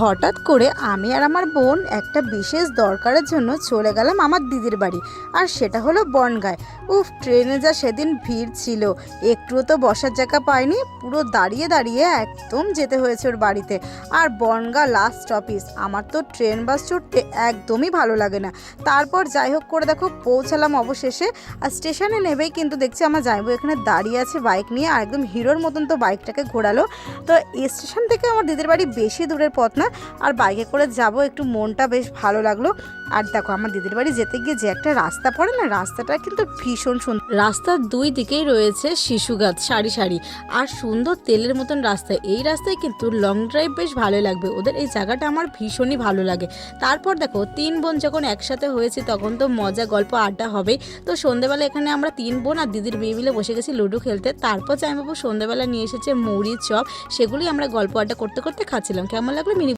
হঠাৎ করে আমি আর আমার বোন একটা বিশেষ দরকারের জন্য চলে গেলাম আমার দিদির বাড়ি, আর সেটা হলো বনগায়। উফ, ট্রেনে যা সেদিন ভিড় ছিল, একটুও তো বসার জায়গা পাইনি, পুরো দাঁড়িয়ে দাঁড়িয়ে একদম যেতে হয়েছে ওর বাড়িতে। আর বনগা লাস্ট স্টপিস আমার তো ট্রেন বাস চড়তে একদমই ভালো লাগে না। তারপর যাই হোক করে দেখো, পৌঁছালাম অবশেষে, আর স্টেশনে নেবেই কিন্তু দেখছি আমার যাইবো এখানে দাঁড়িয়ে আছে বাইক নিয়ে, আর একদম হিরোর মতন তো বাইকটাকে ঘোরালো। তো স্টেশন থেকে আমার দিদির বাড়ি বেশি দূরের পথ না আর বাইকে করে যাব, একটু মনটা বেশ ভালো লাগল। আর দেখো, আমার দিদির বাড়ি যেতে গিয়ে যে একটা রাস্তা পড়ে না, রাস্তাটা কিন্তু ভীষণ সুন্দর। রাস্তার দুই দিকেই রয়েছে শিশু গাছ, সারি সারি। আর সুন্দর তেলের মতন রাস্তা। এই রাস্তায় কিন্তু লং ড্রাইভ বেশ ভালো লাগবে। ওদের এই জায়গাটা আমার ভীষণই ভালো লাগে। তারপর দেখো, তিন বোন যখন একসাথে হয়েছে, তখন তো মজা গল্প আড্ডা হবেই তো সন্ধেবেলা এখানে আমরা তিন বোন আর দিদির মেয়ে মিলে বসে গেছি লুডো খেলতে। তারপর জামাইবাবু সন্ধেবেলা নিয়ে এসেছে মুড়ি, চপ। সেগুলি আমরা গল্প আড্ডা করতে করতে খাচ্ছিলাম। কেমন লাগল মিনি